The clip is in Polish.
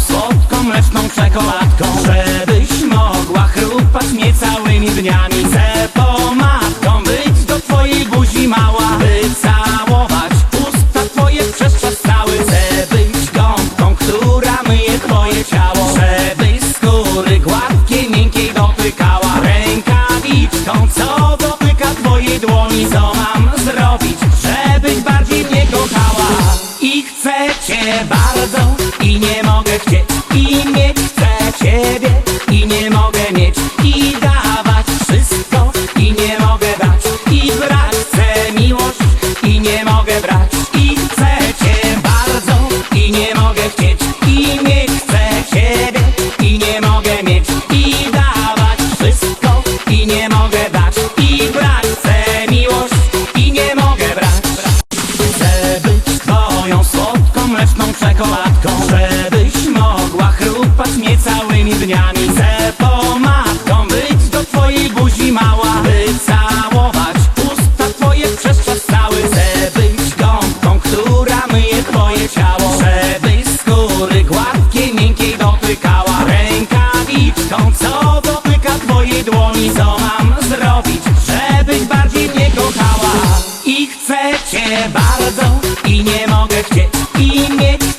słodką, mleczną czekoladką Żebyś mogła chrupać mnie całymi dniami. Chcę pomadką być do twojej buzi mała By całować usta twoje przez czas cały. Chcę być gąbką, która myje twoje ciało Żebyś skóry gładkiej, miękkiej dotykała Rękawiczką, co dotyka twojej dłoni. Co mam zrobić, żebyś bardziej mnie kochała? I chcę cię bardzo i nie mogę chcieć I mieć chcę pomadką Być do twojej buzi mała by Wycałować usta twoje przez czas cały. Chcę być gąbką, która myje twoje ciało Żebyś skóry gładkiej, miękkiej dotykała Rękawiczką, co dotyka twojej dłoni Co mam zrobić, żebyś bardziej mnie kochała? I chcę cię bardzo i nie mogę chcieć i nie chcę